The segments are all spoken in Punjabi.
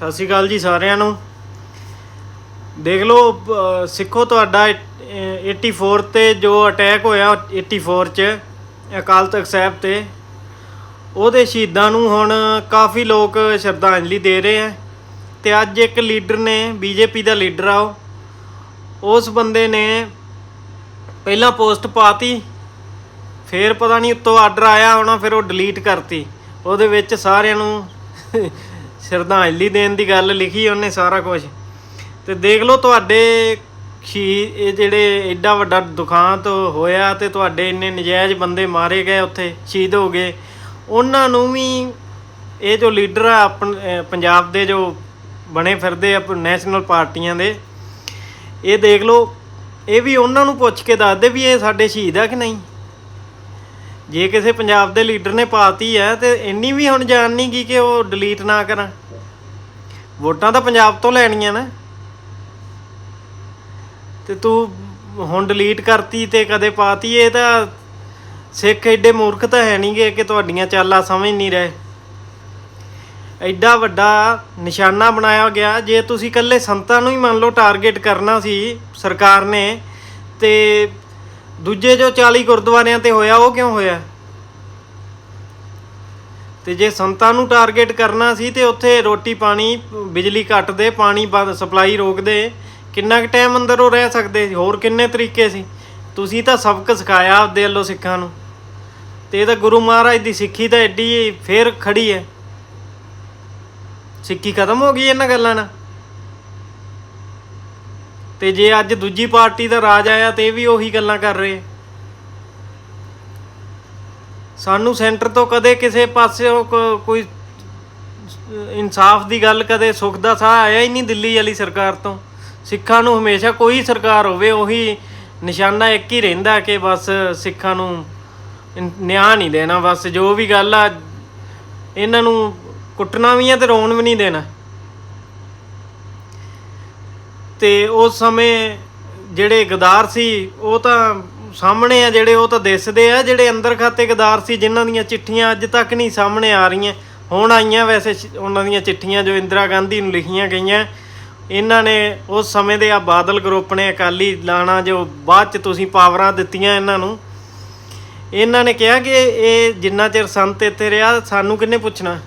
ਸਤਿ ਸ਼੍ਰੀ ਅਕਾਲ ਜੀ ਸਾਰਿਆਂ ਨੂੰ। ਦੇਖ ਲਓ ਸਿੱਖੋ ਤੁਹਾਡਾ ਅਹ, 84 ਤੇ ਜੋ ਅਟੈਕ ਹੋਇਆ 84 ਚ ਅਕਾਲ ਤਖਤ ਸਾਹਿਬ ਤੇ। ਉਹਦੇ ਸ਼ਹੀਦਾਂ ਨੂੰ ਹੁਣ ਕਾਫੀ ਲੋਕ ਸ਼ਰਧਾਂਜਲੀ ਦੇ ਰਹੇ ਆ ਤੇ ਅੱਜ ਇੱਕ ਲੀਡਰ ਨੇ ਬੀਜੇਪੀ ਦਾ ਲੀਡਰ ਆ ਉਹ। ਉਸ ਬੰਦੇ ਨੇ ਪਹਿਲਾਂ ਪੋਸਟ ਪਾਤੀ ਫੇਰ ਪਤਾ ਨਹੀਂ ਉੱਤੋਂ ਆਰਡਰ ਆਇਆ ਹੋਣਾ ਫਿਰ ਉਹ ਡਿਲੀਟ ਕਰਤੀ। ਉਹਦੇ ਵਿੱਚ ਸਾਰਿਆਂ ਨੂੰ ਸ਼ਰਧਾਂਜਲੀ ਦੇਣ ਦੀ ਗੱਲ ਲਿਖੀ ਉਹਨੇ ਸਾਰਾ ਕੁਝ ਤੇ ਦੇਖ ਲਓ ਤੁਹਾਡੇ ਸ਼ੀ ਇਹ ਜਿਹੜੇ ਐਡਾ ਵੱਡਾ ਦੁਖਾਂਤ ਹੋਇਆ ਤੇ ਤੁਹਾਡੇ ਇੰਨੇ ਨਜਾਇਜ਼ ਬੰਦੇ ਮਾਰੇ ਗਏ ਉੱਥੇ, ਸ਼ਹੀਦ ਹੋ ਗਏ। ਉਹਨਾਂ ਨੂੰ ਵੀ ਇਹ ਜੋ ਲੀਡਰ ਆ ਆਪਣ ਪੰਜਾਬ ਦੇ ਜੋ ਬਣੇ ਫਿਰਦੇ ਆ ਨੈਸ਼ਨਲ ਪਾਰਟੀਆਂ ਦੇ, ਇਹ ਦੇਖ ਲਓ, ਇਹ ਵੀ ਉਹਨਾਂ ਨੂੰ ਪੁੱਛ ਕੇ ਦੱਸਦੇ ਵੀ ਇਹ ਸਾਡੇ ਸ਼ਹੀਦ ਆ ਕਿ ਨਹੀਂ। ਜੇ ਕਿਸੇ ਪੰਜਾਬ ਦੇ ਲੀਡਰ ਨੇ ਪਾਤੀ ਹੈ ਤੇ ਇੰਨੀ ਵੀ ਹੁਣ ਜਾਣ ਨਹੀਂ ਗਈ ਕਿ ਉਹ ਡਿਲੀਟ ਨਾ ਕਰਾਂ। ਵੋਟਾਂ ਤਾਂ ਪੰਜਾਬ ਤੋਂ ਲੈਣੀਆਂ ਨਾ। ਤੇ ਤੂੰ ਹੁਣ ਡਿਲੀਟ ਕਰਤੀ ਤੇ ਕਦੇ ਪਾਤੀ, ਇਹ ਤਾਂ ਸਿੱਖ ਐਡੇ ਮੂਰਖ ਤਾਂ ਹੈ ਨਹੀਂਗੇ ਕਿ ਤੁਹਾਡੀਆਂ ਚਾਲਾਂ ਸਮਝ ਨਹੀਂ ਰਹੇ। ਐਡਾ ਵੱਡਾ ਨਿਸ਼ਾਨਾ ਬਣਾਇਆ ਗਿਆ, ਜੇ ਤੁਸੀਂ ਇਕੱਲੇ ਸੰਤਾਂ ਨੂੰ ਹੀ ਮੰਨ ਲਓ ਟਾਰਗੇਟ ਕਰਨਾ ਸੀ ਸਰਕਾਰ ਨੇ, ਤੇ ਦੂਜੇ ਜੋ 40 ਗੁਰਦੁਆਰਿਆਂ ਤੇ ਹੋਇਆ, ਉਹ ਕਿਉਂ ਹੋਇਆ? ਤੇ ਜੇ ਸੰਤਾਂ ਨੂੰ ਟਾਰਗੇਟ ਕਰਨਾ ਸੀ ਤੇ ਉੱਥੇ ਰੋਟੀ ਪਾਣੀ, ਬਿਜਲੀ ਕੱਟ ਦੇ ਪਾਣੀ ਬੰਦ ਸਪਲਾਈ ਰੋਕ ਦੇ ਕਿੰਨਾ ਕੁ ਟਾਈਮ ਅੰਦਰ ਉਹ ਰਹਿ ਸਕਦੇ? ਸੀ ਹੋਰ ਕਿੰਨੇ ਤਰੀਕੇ ਸੀ? ਤੁਸੀਂ ਤਾਂ ਸਬਕ ਸਿਖਾਇਆ ਆਪਦੇ ਵੱਲੋਂ ਸਿੱਖਾਂ ਨੂੰ। ਤੇ ਇਹ ਤਾਂ ਗੁਰੂ ਮਹਾਰਾਜ ਦੀ ਸਿੱਖੀ ਤਾਂ ਐਡੀ ਫੇਰ ਖੜੀ ਹੈ। ਸਿੱਖੀ ਖਤਮ ਹੋ ਗਈ ਇਹਨਾਂ ਗੱਲਾਂ ਨਾਲ? ਤੇ ਜੇ ਅੱਜ ਦੂਜੀ ਪਾਰਟੀ ਦਾ ਰਾਜ ਆਇਆ ਤੇ ਇਹ ਵੀ ਉਹੀ ਗੱਲਾਂ ਕਰ ਰਹੇ। ਸਾਨੂੰ ਸੈਂਟਰ ਤੋਂ ਕਦੇ ਕਿਸੇ ਪਾਸਿਓਂ ਕੋ- ਕੋਈ ਇਨਸਾਫ ਦੀ ਗੱਲ, ਕਦੇ ਸੁੱਖ ਦਾ ਸਾਹ ਆਇਆ ਹੀ ਨਹੀਂ ਦਿੱਲੀ ਵਾਲੀ ਸਰਕਾਰ ਤੋਂ। ਸਿੱਖਾਂ ਨੂੰ ਹਮੇਸ਼ਾ ਕੋਈ ਸਰਕਾਰ ਹੋਵੇ, ਉਹੀ ਨਿਸ਼ਾਨਾ ਇੱਕ ਹੀ ਰਹਿੰਦਾ ਕਿ ਬਸ ਸਿੱਖਾਂ ਨੂੰ ਨਿਆਂ ਨਹੀਂ ਦੇਣਾ। ਬਸ ਜੋ ਵੀ ਗੱਲ ਆ, ਇਹਨਾਂ ਨੂੰ ਕੁੱਟਣਾ ਵੀ ਆ ਤੇ ਰੋਣ ਵੀ ਨਹੀਂ ਦੇਣਾ। ਤੇ ਉਸ ਸਮੇਂ ਜਿਹੜੇ ਗਦਾਰ ਸੀ, ਉਹ ਤਾਂ ਸਾਹਮਣੇ ਆ ਜਿਹੜੇ, ਉਹ ਤਾਂ ਦਿਸਦੇ ਆ। ਜਿਹੜੇ ਅੰਦਰ ਖਾਤੇ ਗਦਾਰ ਸੀ, ਜਿਨ੍ਹਾਂ ਦੀਆਂ ਚਿੱਠੀਆਂ ਅੱਜ ਤੱਕ ਨਹੀਂ ਸਾਹਮਣੇ ਆ ਰਹੀਆਂ। ਹੁਣ ਆਈਆਂ ਵੈਸੇ ਉਹਨਾਂ ਦੀਆਂ ਚਿੱਠੀਆਂ ਜੋ ਇੰਦਰਾ ਗਾਂਧੀ ਨੂੰ ਲਿਖੀਆਂ ਗਈਆਂ। ਇਹਨਾਂ ਨੇ ਉਸ ਸਮੇਂ ਦੇ ਆ ਬਾਦਲ ਗਰੁੱਪ ਨੇ ਅਕਾਲੀ ਲਾਣਾ, ਜੋ ਬਾਅਦ ਚ ਤੁਸੀਂ ਪਾਵਰਾਂ ਦਿੱਤੀਆਂ ਇਹਨਾਂ ਨੂੰ। ਇਹਨਾਂ ਨੇ ਕਿਹਾ ਕਿ ਇਹ ਜਿੰਨਾ ਚਿਰ ਸੰਤ ਇੱਥੇ ਰਿਹਾ, ਸਾਨੂੰ ਕਿੰਨੇ ਪੁੱਛਣਾ?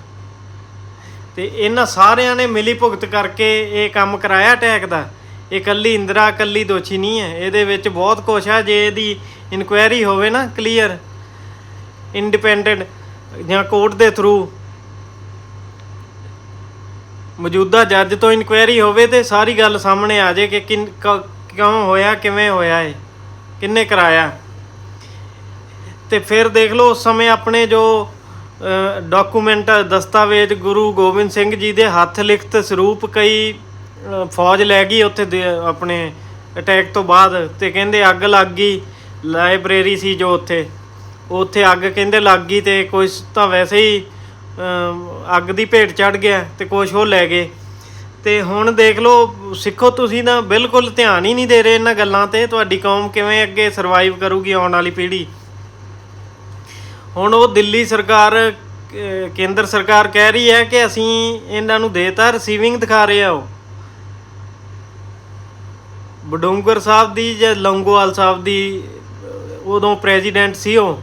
ਤੇ ਇਹਨਾਂ ਸਾਰਿਆਂ ਨੇ ਮਿਲੀ ਭੁਗਤ ਕਰਕੇ ਇਹ ਕੰਮ ਕਰਾਇਆ ਟੈਕ ਦਾ। ਇਹ ਕੱਲੀ ਇੰਦਰਾ, ਕੱਲੀ ਦੋਸ਼ੀ ਨਹੀਂ ਹੈ। ਇਹਦੇ ਵਿੱਚ ਬਹੁਤ ਕੁਛ ਹੈ ਜੇ ਇਹਦੀ ਇਨਕੁਆਇਰੀ ਹੋਵੇ ਨਾ ਕਲੀਅਰ ਇੰਡੀਪੈਂਡੈਂਟ ਜਾਂ ਕੋਰਟ ਦੇ ਥਰੂ ਮੌਜੂਦਾ ਜੱਜ ਤੋਂ ਇਨਕੁਆਇਰੀ ਹੋਵੇ ਤੇ ਸਾਰੀ ਗੱਲ ਸਾਹਮਣੇ ਆ ਜਾਏ ਕਿ ਕਿਉਂ ਹੋਇਆ, ਕਿਵੇਂ ਹੋਇਆ ਇਹ, ਕਿੰਨੇ ਕਰਾਇਆ। ਤੇ ਫਿਰ ਦੇਖ ਲਓ, ਉਸ ਸਮੇਂ ਆਪਣੇ ਜੋ ਡਾਕੂਮੈਂਟ ਦਸਤਾਵੇਜ਼ ਗੁਰੂ ਗੋਬਿੰਦ ਸਿੰਘ ਜੀ ਦੇ ਹੱਥ ਲਿਖਤ ਸਰੂਪ ਕਈ ਅ, ਫੌਜ ਲੈ ਗਈ ਉੱਥੇ ਦੇ- ਆਪਣੇ ਅਟੈਕ ਤੋਂ ਬਾਅਦ ਤੇ ਕਹਿੰਦੇ ਅੱਗ ਲੱਗ ਗਈ ਲਾਇਬ੍ਰੇਰੀ ਸੀ ਜੋ ਉੱਥੇ। ਉੱਥੇ ਅੱਗ ਕਹਿੰਦੇ ਲੱਗ ਗਈ ਤੇ ਕੁਝ ਤਾਂ ਵੈਸੇ ਹੀ ਅ, ਅੱਗ ਦੀ ਭੇਟ ਚੜ ਗਿਆ ਤੇ ਕੁਝ ਉਹ ਲੈ ਗਏ। ਤੇ ਹੁਣ ਦੇਖ ਲਓ ਸਿੱਖੋ ਤੁਸੀਂ ਤਾਂ ਬਿਲਕੁਲ ਧਿਆਨ ਹੀ ਨਹੀਂ ਦੇ ਰਹੇ ਇਹਨਾਂ ਗੱਲਾਂ ਤੇ ਤੁਹਾਡੀ ਕੌਮ ਕਿਵੇਂ ਅੱਗੇ ਸਰਵਾਈਵ ਕਰੂਗੀ ਆਉਣ ਵਾਲੀ ਪੀੜ੍ਹੀ। ਹੁਣ ਉਹ ਦਿੱਲੀ ਸਰਕਾਰ ਅਹ, ਕੇਂਦਰ ਸਰਕਾਰ ਕਹਿ ਰਹੀ ਹੈ ਕਿ ਅਸੀਂ ਇਹਨਾਂ ਨੂੰ ਦੇਤਾ ਰਿਸੀਵਿੰਗ ਦਿਖਾ ਰਹੇ ਆ ਉਹ। ਬਡੂੰਗਰ ਸਾਹਿਬ ਦੀ ਜਾਂ ਲੰਗੋਵਾਲ ਸਾਹਿਬ ਦੀ, ਉਦੋਂ ਪ੍ਰੈਜ਼ੀਡੈਂਟ ਸੀ ਉਹ।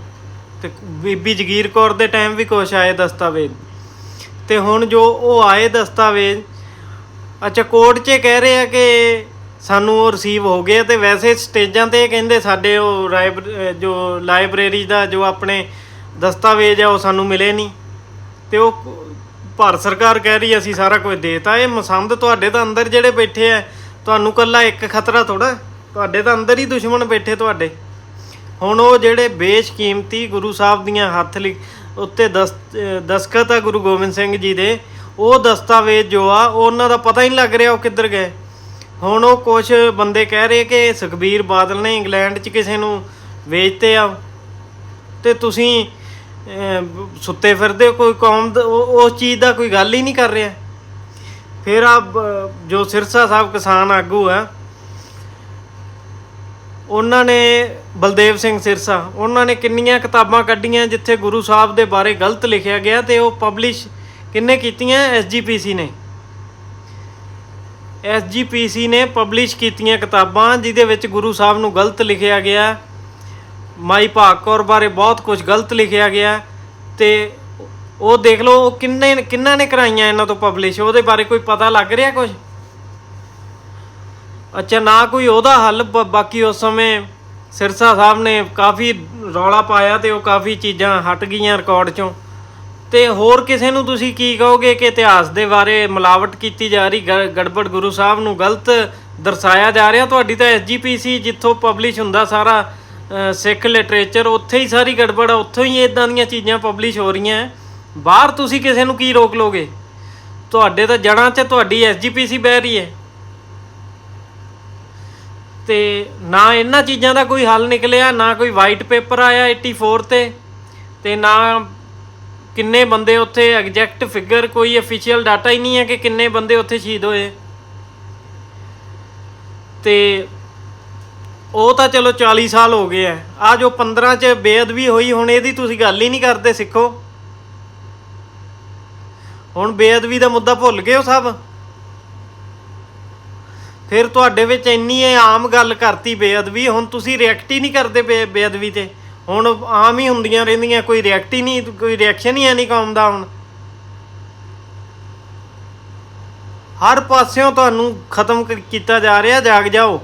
ਤੇ ਬੀਬੀ ਜਗੀਰ ਕੌਰ ਦੇ ਟਾਈਮ ਵੀ ਕੁਛ ਆਏ ਦਸਤਾਵੇਜ਼। ਤੇ ਹੁਣ ਜੋ ਉਹ ਆਏ ਦਸਤਾਵੇਜ਼, ਅੱਛਾ ਕੋਰਟ 'ਚ ਕਹਿ ਰਹੇ ਆ ਕਿ ਸਾਨੂੰ ਉਹ ਰਿਸੀਵ ਹੋ ਗਏ ਆ ਤੇ ਵੈਸੇ ਸਟੇਜਾਂ ਤੇ ਕਹਿੰਦੇ ਸਾਡੇ ਉਹ ਰਾਇਬ- ਜੋ ਲਾਇਬ੍ਰੇਰੀ ਦਾ ਜੋ ਆਪਣੇ ਦਸਤਾਵੇਜ਼ ਆ, ਉਹ ਸਾਨੂੰ ਮਿਲੇ ਨਹੀਂ। ਤੇ ਉਹ ਭਾਰਤ ਸਰਕਾਰ ਕਹਿ ਰਹੀ ਅਸੀਂ ਸਾਰਾ ਕੁਝ ਦੇਤਾ। ਇਹ ਮਸੰਦ ਤੁਹਾਡੇ ਤਾਂ ਅੰਦਰ ਜਿਹੜੇ ਬੈਠੇ ਆ ਤੁਹਾਨੂੰ ਕੱਲਾ ਇੱਕ ਖਤਰਾ ਥੋੜਾ ਤੁਹਾਡੇ ਤਾਂ ਅੰਦਰ ਹੀ ਦੁਸ਼ਮਣ ਬੈਠੇ ਤੁਹਾਡੇ। ਹੁਣ ਉਹ ਜਿਹੜੇ ਬੇਸ਼ਕੀਮਤੀ ਗੁਰੂ ਸਾਹਿਬ ਦੀਆਂ ਹੱਥ ਲਿਖ ਉੱਤੇ ਦਸ ਅਹ ਦਸਖਤ ਆ ਗੁਰੂ ਗੋਬਿੰਦ ਸਿੰਘ ਜੀ ਦੇ ਉਹ ਦਸਤਾਵੇਜ਼ ਜੋ ਆ ਉਹ ਉਹਨਾਂ ਦਾ ਪਤਾ ਹੀ ਨਹੀਂ ਲੱਗ ਰਿਹਾ ਉਹ ਕਿੱਧਰ ਗਏ। ਹੁਣ ਉਹ ਕੁਝ ਬੰਦੇ ਕਹਿ ਰਹੇ ਕਿ ਸੁਖਬੀਰ ਬਾਦਲ ਨੇ ਇੰਗਲੈਂਡ 'ਚ ਕਿਸੇ ਨੂੰ ਵੇਚਤੇ ਆ। ਤੇ ਤੁਸੀਂ ਸੁੱਤੇ ਫਿਰਦੇ ਹੋ, ਕੋਈ ਕੌਮ ਉਸ ਚੀਜ਼ ਦਾ ਕੋਈ ਗੱਲ ਹੀ ਨਹੀਂ ਕਰ ਰਿਹਾ। ਫਿਰ ਆ ਜੋ ਸਿਰਸਾ ਸਾਹਿਬ ਕਿਸਾਨ ਆਗੂ ਆ, ਉਹਨਾਂ ਨੇ ਬਲਦੇਵ ਸਿੰਘ ਸਿਰਸਾ, ਉਹਨਾਂ ਨੇ ਕਿੰਨੀਆਂ ਕਿਤਾਬਾਂ ਕੱਢੀਆਂ ਜਿੱਥੇ ਗੁਰੂ ਸਾਹਿਬ ਦੇ ਬਾਰੇ ਗਲਤ ਲਿਖਿਆ ਗਿਆ ਤੇ ਉਹ ਪਬਲਿਸ਼ ਕਿੰਨੇ ਕੀਤੀਆਂ? ਐਸਜੀਪੀਸੀ ਨੇ। ਐਸਜੀਪੀਸੀ ਨੇ ਪਬਲਿਸ਼ ਕੀਤੀਆਂ ਕਿਤਾਬਾਂ ਜਿਹਦੇ ਵਿੱਚ ਗੁਰੂ ਸਾਹਿਬ ਨੂੰ ਗਲਤ ਲਿਖਿਆ ਗਿਆ। ਮਾਈ ਭਾਗ ਕੌਰ ਬਾਰੇ ਬਹੁਤ ਕੁਝ ਗਲਤ ਲਿਖਿਆ ਗਿਆ ਤੇ ਉਹ ਦੇਖ ਲਓ, ਉਹ ਕਿੰਨੇ, ਕਿੰਨਾ ਨੇ ਕਰਾਈਆਂ ਇਹਨਾਂ ਤੋਂ ਪਬਲਿਸ਼ ਉਹਦੇ ਬਾਰੇ ਕੋਈ ਪਤਾ ਲੱਗ ਰਿਹਾ ਕੁਝ ਅੱਛਾ, ਨਾ ਕੋਈ ਉਹਦਾ ਹੱਲ, ਬ- ਬਾਕੀ ਉਸ ਸਮੇਂ ਸਿਰਸਾ ਸਾਹਿਬ ਨੇ ਕਾਫੀ ਰੌਲਾ ਪਾਇਆ ਤੇ ਉਹ ਕਾਫੀ ਚੀਜ਼ਾਂ ਹਟ ਗਈਆਂ ਰਿਕਾਰਡ ਚੋਂ। ਤੇ ਹੋਰ ਕਿਸੇ ਨੂੰ ਤੁਸੀਂ ਕੀ ਕਹੋਗੇ ਕਿ ਇਤਿਹਾਸ ਦੇ ਬਾਰੇ ਮਿਲਾਵਟ ਕੀਤੀ ਜਾ ਰਹੀ, ਗ- ਗੜਬੜ ਗੁਰੂ ਸਾਹਿਬ ਨੂੰ ਗਲਤ ਦਰਸਾਇਆ ਜਾ ਰਿਹਾ? ਤੁਹਾਡੀ ਤਾਂ ਐਸਜੀਪੀਸੀ ਜਿੱਥੋਂ ਪਬਲਿਸ਼ ਹੁੰਦਾ ਸਾਰਾ ਸਿੱਖ ਲਿਟਰੇਚਰ ਉੱਥੇ ਹੀ ਸਾਰੀ ਗੜਬੜ, ਉੱਥੋਂ ਹੀ ਇਦਾਂ ਦੀਆਂ ਚੀਜ਼ਾਂ ਪਬਲਿਸ਼ ਹੋ ਰਹੀਆਂ। ਹੈ। ਬਾਹਰ ਤੁਸੀਂ ਕਿਸੇ ਨੂੰ ਕੀ ਰੋਕ ਲੋਗੇ? ਤੁਹਾਡੇ ਤਾਂ ਜੜਾਂ 'ਚ ਤੁਹਾਡੀ ਐਸਜੀਪੀਸੀ ਬਹਿ ਰਹੀ ਹੈ। ਤੇ ਨਾ ਇਹਨਾਂ ਚੀਜ਼ਾਂ ਦਾ ਕੋਈ ਹੱਲ ਨਿਕਲਿਆ, ਨਾ ਕੋਈ ਵਾਈਟ ਪੇਪਰ ਆਇਆ 84 ਤੇ ਤੇ ਨਾ ਕਿੰਨੇ ਬੰਦੇ ਉੱਥੇ ਐਗਜ਼ੈਕਟ ਫਿਗਰ ਕੋਈ ਅਫੀਸ਼ੀਅਲ ਡਾਟਾ ਹੀ ਨਹੀਂ ਹੈ ਕਿ ਕਿੰਨੇ ਬੰਦੇ ਉੱਥੇ ਸ਼ਹੀਦ ਹੋਏ। ਤੇ ਉਹ ਤਾਂ ਚਲੋ 40 ਸਾਲ ਹੋ ਗਏ ਆ ਆ ਜੋ 15 ਚ ਬੇਅਦਬੀ ਹੋਈ, ਹੁਣ ਇਹਦੀ ਤੁਸੀਂ ਗੱਲ ਹੀ ਨਹੀਂ ਕਰਦੇ ਸਿੱਖੋ। ਹੁਣ ਬੇਅਦਬੀ ਦਾ ਮੁੱਦਾ ਭੁੱਲ ਗਏ ਹੋ ਸਭ? ਫਿਰ ਤੁਹਾਡੇ ਵਿੱਚ ਇੰਨੀ ਆਮ ਗੱਲ ਕਰਤੀ ਬੇਅਦਬੀ, ਹੁਣ ਤੁਸੀਂ ਰਿਐਕਟ ਹੀ ਨਹੀਂ ਕਰਦੇ ਬੇ- ਬੇਅਦਬੀ ਤੇ। ਹੁਣ ਆਮ ਹੀ ਹੁੰਦੀਆਂ ਰਹਿੰਦੀਆਂ, ਕੋਈ ਰਿਐਕਟ ਹੀ ਨਹੀਂ, ਕੋਈ ਰਿਐਕਸ਼ਨ ਹੀ ਹੈ ਨਹੀਂ ਕੌਮ ਦਾ ਹੁਣ। ਹਰ ਪਾਸਿਓਂ ਤੁਹਾਨੂੰ ਖਤਮ ਕੀਤਾ ਜਾ ਰਿਹਾ, ਜਾਗ ਜਾਓ।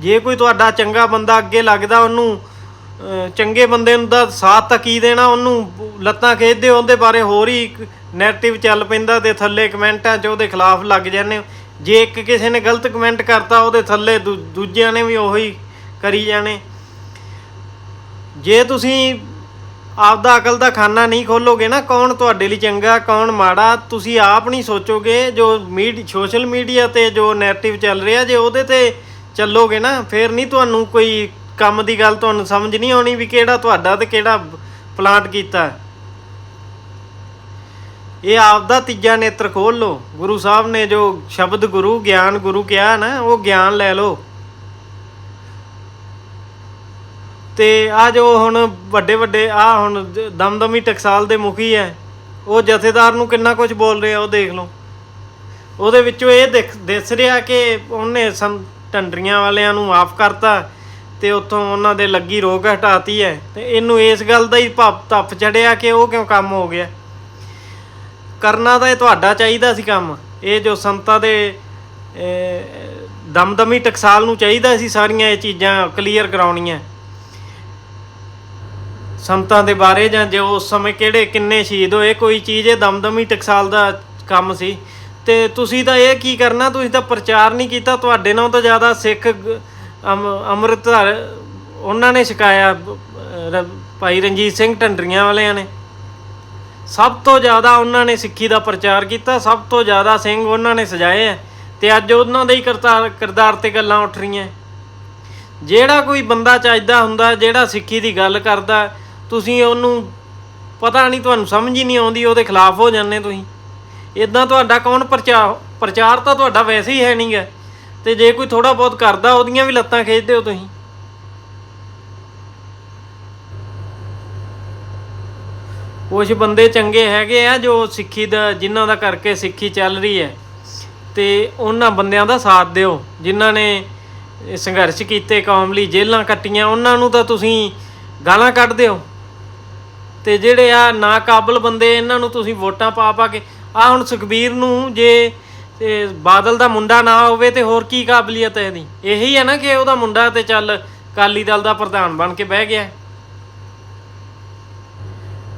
ਜੇ ਕੋਈ ਤੁਹਾਡਾ ਚੰਗਾ ਬੰਦਾ ਅੱਗੇ ਲੱਗਦਾ, ਉਹਨੂੰ ਚੰਗੇ ਬੰਦੇ ਨੂੰ ਦਾ ਸਾਥ ਤਾਂ ਕੀ ਦੇਣਾ, ਉਹਨੂੰ ਲੱਤਾਂ ਖੇਚਦੇ ਉਹਦੇ ਬਾਰੇ ਹੋਰ ਹੀ ਨੈਰੇਟਿਵ ਚੱਲ ਪੈਂਦਾ ਤੇ ਥੱਲੇ ਕਮੈਂਟਾਂ 'ਚ ਉਹਦੇ ਖਿਲਾਫ ਲੱਗ ਜਾਂਦੇ ਹੋ। ਜੇ ਇੱਕ ਕਿਸੇ ਨੇ ਗਲਤ ਕਮੈਂਟ ਕਰਤਾ, ਉਹਦੇ ਥੱਲੇ ਦੂ- ਦੂਜਿਆਂ ਨੇ ਵੀ ਉਹੀ ਕਰੀ ਜਾਣੇ ਜੇ ਤੁਸੀਂ ਆਪਦਾ ਅਕਲ ਦਾ ਖਾਨਾ ਨਹੀਂ ਖੋਲੋਗੇ ਨਾ, ਕੌਣ ਤੁਹਾਡੇ ਲਈ ਚੰਗਾ, ਕੌਣ ਮਾੜਾ, ਤੁਸੀਂ ਆਪ ਨਹੀਂ ਸੋਚੋਗੇ, ਜੋ ਮੀਡ, ਸੋਸ਼ਲ ਮੀਡੀਆ ਤੇ ਜੋ ਨੈਰੇਟਿਵ ਚੱਲ ਰਿਹਾ, ਜੇ ਉਹਦੇ ਤੇ ਚੱਲੋਗੇ ਨਾ, ਫਿਰ ਨਹੀਂ ਤੁਹਾਨੂੰ ਕੋਈ ਕੰਮ ਦੀ ਗੱਲ ਤੁਹਾਨੂੰ ਸਮਝ ਨਹੀਂ ਆਉਣੀ ਵੀ ਕਿਹੜਾ ਤੁਹਾਡਾ ਤੇ ਕਿਹੜਾ ਪਲਾਂਟ ਕੀਤਾ। ਇਹ ਆਪਦਾ ਤੀਜਾ ਨੇਤਰ ਖੋਲ ਲਓ। ਗੁਰੂ ਸਾਹਿਬ ਨੇ ਜੋ ਸ਼ਬਦ ਗੁਰੂ, ਗਿਆਨ ਗੁਰੂ ਕਿਹਾ ਨਾ, ਉਹ ਗਿਆਨ ਲੈ ਲਓ। ਤੇ ਆ ਜੋ ਹੁਣ ਵੱਡੇ ਵੱਡੇ ਆ ਹੁਣ ਦਮਦਮੀ ਟਕਸਾਲ ਦੇ ਮੁਖੀ ਹੈ, ਉਹ ਜਥੇਦਾਰ ਨੂੰ ਕਿੰਨਾ ਕੁਝ ਬੋਲ ਰਿਹਾ, ਉਹ ਦੇਖ ਲਓ। ਉਹਦੇ ਵਿੱਚੋਂ ਇਹ ਦਿਸ ਰਿਹਾ ਕਿ ਉਹਨੇ ਟੰਡਰੀਆਂ ਵਾਲਿਆਂ ਨੂੰ ਮਾਫ ਕਰਤਾ। ਤੇ ਉੱਥੋਂ ਉਹਨਾਂ ਦੇ ਲੱਗੀ ਰੋਕ ਹਟਾਤੀ ਹੈ ਤੇ ਇਹਨੂੰ ਇਸ ਗੱਲ ਦਾ ਹੀ ਭੱਪ ਧੱਪ ਚੜਿਆ ਕਿ ਉਹ ਕਿਉਂ ਕੰਮ ਹੋ ਗਿਆ। ਕਰਨਾ ਤਾਂ ਇਹ ਤੁਹਾਡਾ ਚਾਹੀਦਾ ਸੀ ਕੰਮ। ਇਹ ਜੋ ਸੰਤਾਂ ਦੇ ਦਮਦਮੀ ਟਕਸਾਲ ਨੂੰ ਚਾਹੀਦਾ ਸੀ ਸਾਰੀਆਂ ਇਹ ਚੀਜ਼ਾਂ ਕਲੀਅਰ ਕਰਾਉਣੀਆਂ। ਸੰਤਾਂ ਦੇ ਬਾਰੇ ਜਾਂ ਜੋ ਉਸ ਸਮੇਂ ਕਿਹੜੇ ਕਿੰਨੇ ਸ਼ਹੀਦ ਹੋਏ ਕੋਈ ਚੀਜ਼ ਇਹ ਦਮਦਮੀ ਟਕਸਾਲ ਦਾ ਕੰਮ ਸੀ। ਤੇ ਤੁਸੀਂ ਤਾਂ ਇਹ ਕੀ ਕਰਨਾ, ਤੁਸੀਂ ਤਾਂ ਪ੍ਰਚਾਰ ਨਹੀਂ ਕੀਤਾ, ਤੁਹਾਡੇ ਨਾਲੋਂ ਤਾਂ ਜ਼ਿਆਦਾ ਸਿੱਖ ਅੰਮ੍ਰਿਤਧਾਰ, ਉਹਨਾਂ ਨੇ ਛਕਾਇਆ ਰ- ਭਾਈ ਰਣਜੀਤ ਸਿੰਘ ਢੰਡਰੀਆਂ ਵਾਲਿਆਂ ਨੇ। ਸਭ ਤੋਂ ਜ਼ਿਆਦਾ ਉਹਨਾਂ ਨੇ ਸਿੱਖੀ ਦਾ ਪ੍ਰਚਾਰ ਕੀਤਾ, ਸਭ ਤੋਂ ਜ਼ਿਆਦਾ ਸਿੰਘ ਉਹਨਾਂ ਨੇ ਸਜਾਏ ਆ ਤੇ ਅੱਜ ਉਹਨਾਂ ਦੇ ਹੀ ਕਰਤਾਰ, ਕਿਰਦਾਰ ਤੇ ਗੱਲਾਂ ਉੱਠ ਰਹੀਆਂ। ਜਿਹੜਾ ਕੋਈ ਬੰਦਾ ਚਾਹੀਦਾ ਹੁੰਦਾ, ਜਿਹੜਾ ਸਿੱਖੀ ਦੀ ਗੱਲ ਕਰਦਾ, ਤੁਸੀਂ ਉਹਨੂੰ ਪਤਾ ਨਹੀਂ, ਤੁਹਾਨੂੰ ਸਮਝ ਹੀ ਨਹੀਂ ਆਉਂਦੀ, ਉਹਦੇ ਖਿਲਾਫ ਹੋ ਜਾਂਦੇ ਤੁਸੀਂ। ਇਦਾਂ ਤੁਹਾਡਾ ਕੌਣ ਪ੍ਰਚਾਰ ਪ੍ਰਚਾਰ ਤਾਂ ਤੁਹਾਡਾ ਵੈਸੇ ਹੀ ਹੈ ਨਹੀਂਗਾ ਤੇ ਜੇ ਕੋਈ ਥੋੜਾ ਬਹੁਤ ਕਰਦਾ, ਉਹਦੀਆਂ ਵੀ ਲੱਤਾਂ ਖਿੱਚਦੇ ਹੋ ਤੁਸੀਂ? ਕੁਝ ਬੰਦੇ ਚੰਗੇ ਹੈਗੇ ਆ ਜੋ ਸਿੱਖੀ ਦਾ, ਜਿਨ੍ਹਾਂ ਦਾ ਕਰਕੇ ਸਿੱਖੀ ਚੱਲ ਰਹੀ ਹੈ। ਤੇ ਉਹਨਾਂ ਬੰਦਿਆਂ ਦਾ ਸਾਥ ਦਿਓ, ਜਿਨ੍ਹਾਂ ਨੇ ਸੰਘਰਸ਼ ਕੀਤੇ ਕੌਮ ਲਈ, ਜੇਲ੍ਹਾਂ ਕੱਟੀਆਂ, ਉਹਨਾਂ ਨੂੰ ਤਾਂ ਤੁਸੀਂ ਗਾਲਾਂ ਕੱਢਦੇ ਹੋ ਤੇ ਜਿਹੜੇ ਆ ਨਾ ਕਾਬਲ ਬੰਦੇ, ਇਹਨਾਂ ਨੂੰ ਤੁਸੀਂ ਵੋਟਾਂ ਪਾ ਪਾ ਕੇ ਆ ਹੁਣ ਸੁਖਬੀਰ ਨੂੰ ਜੇ ਤੇ ਬਾਦਲ ਦਾ ਮੁੰਡਾ ਨਾ ਹੋਵੇ ਤੇ ਹੋਰ ਕੀ ਕਾਬਲੀਅਤ ਹੈ ਇਹਦੀ? ਇਹੀ ਹੈ ਨਾ ਕਿ ਉਹਦਾ ਮੁੰਡਾ ਤੇ ਚੱਲ ਕਾਲੀ ਦਲ ਦਾ ਪ੍ਰਧਾਨ ਬਣ ਕੇ ਬਹਿ ਗਿਆ।